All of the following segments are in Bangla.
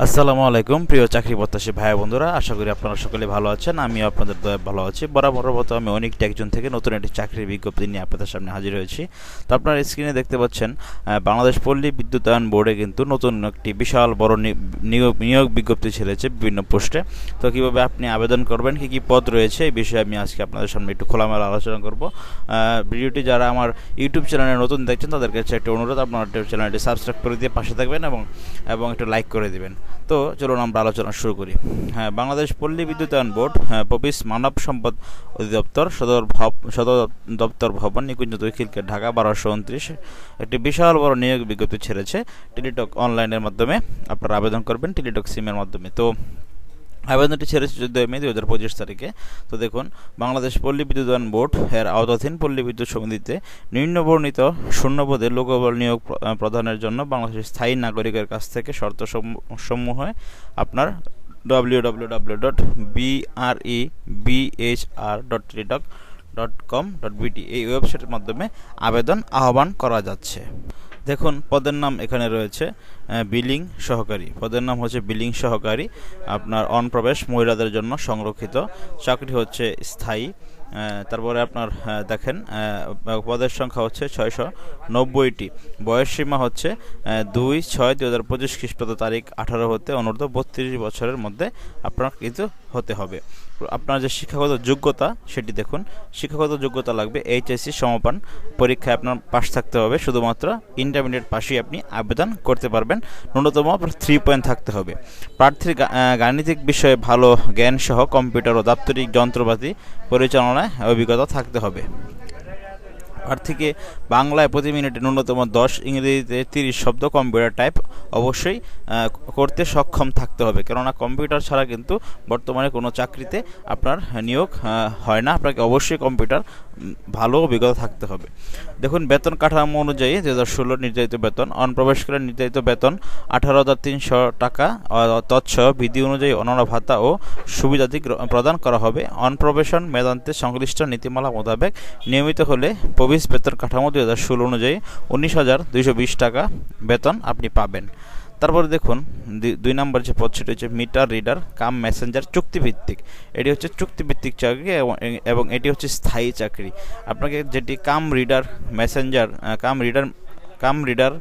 আসসালামু আলাইকুম, প্রিয় চাকরি প্রত্যাশী ভাই বন্ধুরা। আশা করি আপনারা সকলে ভালো আছেন, আমিও আপনাদের দয়া ভালো আছি। বরাবর মতো আমি অনেক একজন থেকে নতুন একটি চাকরির বিজ্ঞপ্তি নিয়ে আপনাদের সামনে হাজির হয়েছি। তো আপনারা স্ক্রিনে দেখতে পাচ্ছেন বাংলাদেশ পল্লী বিদ্যুতায়ন বোর্ডে কিন্তু নতুন একটি বিশাল বড় নিয়োগ নিয়োগ বিজ্ঞপ্তি ছেড়েছে বিভিন্ন পোস্টে। তো কীভাবে আপনি আবেদন করবেন, কী কী পদ রয়েছে, এই বিষয়ে আমি আজকে আপনাদের সামনে একটু খোলামেলা আলোচনা করব। ভিডিওটি যারা আমার ইউটিউব চ্যানেলে নতুন দেখছেন, তাদের কাছে একটা অনুরোধ, আপনার চ্যানেলটি সাবস্ক্রাইব করে দিয়ে পাশে থাকবেন এবং এবং একটু লাইক করে দিবেন। তো চলুন আমরা আলোচনা শুরু করি। হ্যাঁ বাংলাদেশ পল্লী বিদ্যুতায়ন বোর্ড হ্যাঁ পবিস মানব সম্পদ অধিদপ্তর, সদর সদর দপ্তর ভবন নিকুঞ্জ তৈখিলকে ঢাকা বারোশো উনত্রিশ একটি বিশাল বড় নিয়োগ বিজ্ঞপ্তি ছেড়েছে। টেলিটক অনলাইনের মাধ্যমে আপনারা আবেদন করবেন, টেলিটক সিমের মাধ্যমে। তো আবেদনটি ছেড়েছে চোদ্দোই মে দুই হাজার পঁচিশ তারিখে। তো দেখুন, বাংলাদেশ পল্লী বিদ্যুতায়ন বোর্ড এর আওতাধীন পল্লী বিদ্যুৎ সমিতিতে নিম্নবর্ণিত শূন্যপদে লোকবল নিয়োগ প্রদানের জন্য বাংলাদেশের স্থায়ী নাগরিকের কাছ থেকে শর্ত সম- সমূহে আপনার W W W dot BRE BHR dot Teletalk dot com dot BT এই ওয়েবসাইটের মাধ্যমে আবেদন আহ্বান করা যাচ্ছে। দেখুন, পদের নাম এখানে রয়েছে বিলিং সহকারী। পদের নাম হচ্ছে বিলিং সহকারী। আপনার অনপ্রবেশ মহিলাদের জন্য সংরক্ষিত। চাকরি হচ্ছে স্থায়ী। তারপরে আপনার দেখেন পদের সংখ্যা হচ্ছে ছয়শো নব্বইটি। বয়স সীমা হচ্ছে দুই ছয় দুই হাজার পঁচিশ খ্রিস্টাব্দ তারিখ আঠারো হতে অনূর্ধ্ব বত্রিশ বছরের মধ্যে আপনার কিন্তু হতে হবে। আপনার যে শিক্ষাগত যোগ্যতা, সেটি দেখুন। শিক্ষাগত যোগ্যতা লাগবে এইচএসসি সমাপন পরীক্ষায় আপনার পাশ থাকতে হবে। শুধুমাত্র ইন্টারমিডিয়েট পাশেই আপনি আবেদন করতে পারবেন। ন্যূনতম থ্রি পয়েন্ট থাকতে হবে। প্রার্থীর গাণিতিক বিষয়ে ভালো জ্ঞান সহ কম্পিউটার ও দাপ্তরিক যন্ত্রপাতি পরিচালনায় অভিজ্ঞতা থাকতে হবে। প্রার্থীকে বাংলায় প্রতি মিনিটে ন্যূনতম দশ ইংরেজিতে তিরিশ শব্দ কম্পিউটার টাইপ অবশ্যই করতে সক্ষম থাকতে হবে। কেননা কম্পিউটার ছাড়া কিন্তু বর্তমানে কোনো চাকরিতে আপনার নিয়োগ হয় না। আপনাকে অবশ্যই কম্পিউটার ভালো অভিজ্ঞতা থাকতে হবে। দেখুন, বেতন কাঠামো অনুযায়ী দু হাজার ষোলোর নির্ধারিত বেতন, অনপ্রবেশকালে নির্ধারিত বেতন আঠারো হাজার তিনশো টাকা তৎসহ বিধি অনুযায়ী অন্যান্য ভাতা ও সুবিধাদি প্রদান করা হবে। অনপ্রবেশন মেদান্তে সংশ্লিষ্ট নীতিমালা মোতাবেক নিয়মিত হলে প্রবেশ বেতন কাঠামো দুই হাজার ষোলো অনুযায়ী উনিশ হাজার দুইশো বিশ টাকা বেতন আপনি পাবেন। তারপরে দেখুন দুই- নম্বর যে পদ সেটি হচ্ছে মিটার রিডার, কাম মেসেঞ্জার, চুক্তিভিত্তিক। এটি হচ্ছে চুক্তিভিত্তিক চাকরি এবং- এটি হচ্ছে স্থায়ী চাকরি। আপনাকে যেটি cum reader, messenger cum reader cum reader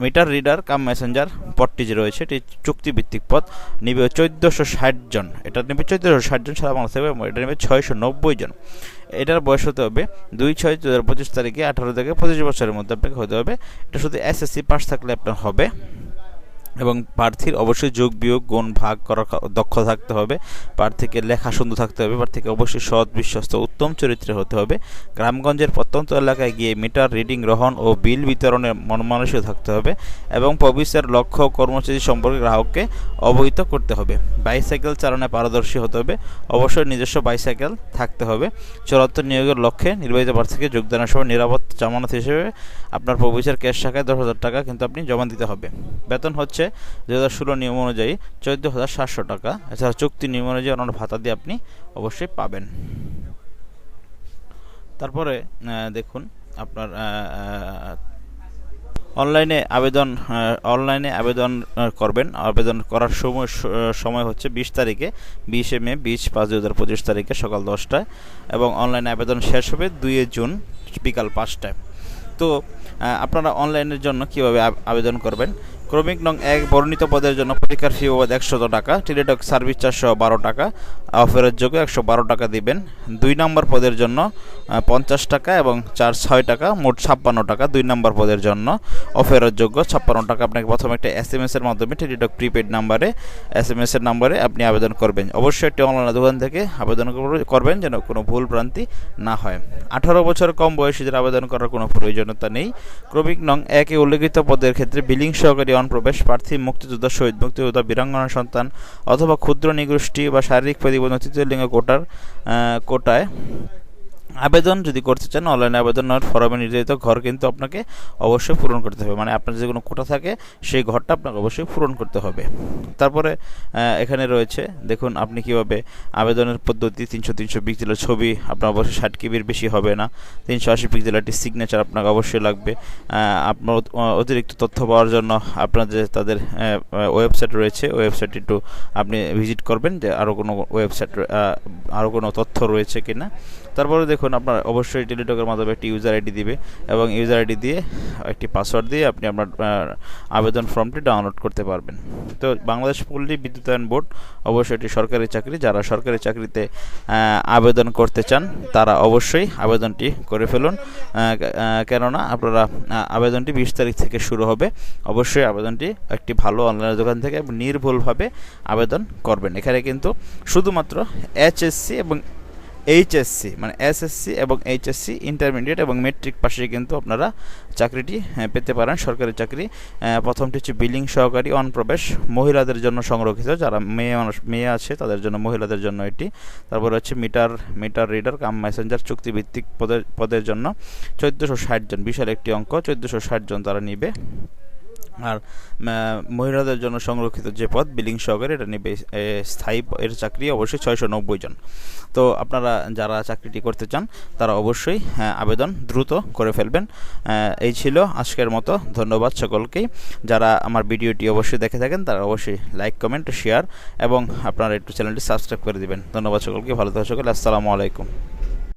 meter reader, cum messenger পদটি যে রয়েছে, এটি চুক্তিভিত্তিক পদ। নিবে চোদ্দোশো ষাট জন। এটা নেবে চোদ্দোশো ষাট জন সারা বাংলাদেশ এবং এটা নেবে ছয়শো নব্বই জন। এটার বয়স হতে হবে দুই ছয় দু হাজার পঁচিশ তারিখে আঠারো থেকে পঁচিশ বছরের মধ্যে আপনাকে হতে হবে। এটা শুধু এসএসসি পাস থাকলে আপনার হবে। এবং প্রার্থীর অবশ্যই যোগ বিয়োগ, গুণ, ভাগ করার দক্ষ থাকতে হবে। প্রার্থীকে লেখা সুন্দর থাকতে হবে। প্রার্থীকে অবশ্যই সৎ, বিশ্বস্ত, উত্তম চরিত্রে হতে হবে। গ্রামগঞ্জের প্রত্যন্ত এলাকায় গিয়ে মিটার, রিডিং, গ্রহণ ও বিল বিতরণের মনমানসিক থাকতে হবে এবং প্রবিসের লক্ষ্য কর্মসূচি সম্পর্কে গ্রাহককে অবহিত করতে হবে। বাইসাইকেল চালনায় পারদর্শী হতে হবে। অবশ্যই নিজস্ব বাইসাইকেল থাকতে হবে। চূড়ান্ত নিয়োগের লক্ষ্যে নির্বাচিত প্রার্থীকে যোগদানের সময় নিরাপদ জামানত হিসেবে আপনার প্রবিসের ক্যাশ শাখায় দশ হাজার টাকা কিন্তু আপনি জমা দিতে হবে। বেতন হচ্ছে দু হাজার ষোলো নিয়ম অনুযায়ী চোদ্দ হাজার সাতশো টাকা। এছাড়া চুক্তি নিয়ম অনুযায়ী অন্যান্য ভাতা দিয়ে আপনি অবশ্যই পাবেন। তারপরে দেখুন আপনার অনলাইনে আবেদন অনলাইনে আবেদন করবেন। আবেদন করার সময় সময় হচ্ছে বিশ তারিখে, বিশে মে, বিশ পাঁচ দু হাজার পঁচিশ তারিখে সকাল দশটায় এবং অনলাইনে আবেদন শেষ হবে দুই জুন বিকাল পাঁচটায়। তো আপনারা অনলাইনের জন্য কীভাবে আবেদন করবেন? ক্রমিক নং এক, বর্ণিত পদের জন্য পরীক্ষার ফি বাবদ একশত টাকা, টেলিটক সার্ভিস চারশো বারো টাকা অফারের যোগ্য একশো বারো টাকা দিবেন। দুই নম্বর পদের জন্য পঞ্চাশ টাকা এবং চার ছয় টাকা, মোট ছাপ্পান্ন টাকা, দুই নম্বর পদের জন্য অফারের যোগ্য ছাপ্পান্ন টাকা। আপনাকে প্রথমে একটা এস এম এস এর মাধ্যমে টেলিটক প্রিপেড নাম্বারে এস এম এস এর নাম্বারে আপনি আবেদন করবেন। অবশ্যই একটি অনলাইন দোকান থেকে আবেদন করবেন যেন কোনো ভুল ভ্রান্তি না হয়। আঠারো বছর কম বয়সীদের আবেদন করার কোনো প্রয়োজনীয়তা নেই। ক্রমিক নং একে উল্লেখিত পদের ক্ষেত্রে বিলিং সহকারী অনপ্রবেশ প্রার্থী, মুক্তিযোদ্ধা শহীদ, মুক্তিযোদ্ধা বীরাঙ্গনা সন্তান অথবা ক্ষুদ্র নিগোষ্ঠী বা শারীরিক প্রতিবন্ধী তৃতীয় লিঙ্গ কোটার কোটায় আবেদন যদি করতে চান, অনলাইনে আবেদন নেওয়ার ফর্মে নির্ধারিত ঘর কিন্তু আপনাকে অবশ্যই পূরণ করতে হবে। মানে আপনার যে কোনো কোটা থাকে, সেই ঘরটা আপনাকে অবশ্যই পূরণ করতে হবে। তারপরে এখানে রয়েছে, দেখুন আপনি কীভাবে আবেদনের পদ্ধতি, তিনশো তিনশো পিক্সেলের ছবি, আপনার অবশ্যই ষাট কেবির বেশি হবে না। তিনশো আশি পিক্সেলের একটি সিগনেচার আপনাকে অবশ্যই লাগবে। আপনার অতিরিক্ত তথ্য পাওয়ার জন্য আপনার যে তাদের ওয়েবসাইট রয়েছে ওয়েবসাইট একটু আপনি ভিজিট করবেন যে আরও কোনো ওয়েবসাইট আরও কোনো তথ্য রয়েছে কিনা। তারপরে দেখুন আপনার অবশ্যই টেলিটকের মাধ্যমে একটি ইউজার আইডি দিবে এবং ইউজার আইডি দিয়ে একটি পাসওয়ার্ড দিয়ে আপনি আপনার আবেদন ফর্মটি ডাউনলোড করতে পারবেন। তো বাংলাদেশ পল্লী বিদ্যুতায়ন বোর্ড অবশ্যই এটি সরকারি চাকরি। যারা সরকারি চাকরিতে আবেদন করতে চান, তারা অবশ্যই আবেদনটি করে ফেলুন। কেননা আপনারা আবেদনটি বিশ তারিখ থেকে শুরু হবে। অবশ্যই আবেদনটি একটি ভালো অনলাইন দোকান থেকে নির্ভুলভাবে আবেদন করবেন। এখানে কিন্তু শুধুমাত্র এইচএসসি এবং এইচএসসি মানে এসএসসি এবং এইচএসসি ইন্টারমিডিয়েট এবং মেট্রিক পাশে কিন্তু আপনারা চাকরিটি হ্যাঁ, পেতে পারেন। সরকারি চাকরি প্রথমটি হচ্ছে বিলিং সহকারী অনপ্রবেশ মহিলাদের জন্য সংরক্ষিত যারা মেয়ে মানুষ মেয়ে আছে তাদের জন্য মহিলাদের জন্য এটি। তারপর হচ্ছে meter meter reader cum messenger চুক্তিভিত্তিক পদের পদের জন্য চোদ্দোশো ষাট জন বিশাল একটি অঙ্ক চোদ্দোশো ষাট জন তারা নিবে। আর মহিলাদের জন্য সংরক্ষিত যে পদ বিলিং সহকারে এটা নেবে স্থায়ী এর চাকরি অবশ্যই ছয়শো নব্বই জন। তো আপনারা যারা চাকরিটি করতে চান, তারা অবশ্যই আবেদন দ্রুত করে ফেলবেন। এই ছিল আজকের মতো। ধন্যবাদ সকলকেই। যারা আমার ভিডিওটি অবশ্যই দেখে থাকেন, তারা অবশ্যই লাইক, কমেন্ট, শেয়ার এবং আপনারা একটু চ্যানেলটি সাবস্ক্রাইব করে দিবেন। ধন্যবাদ সকলকে। ভালো থাকা সকলে। আসসালামু আলাইকুম।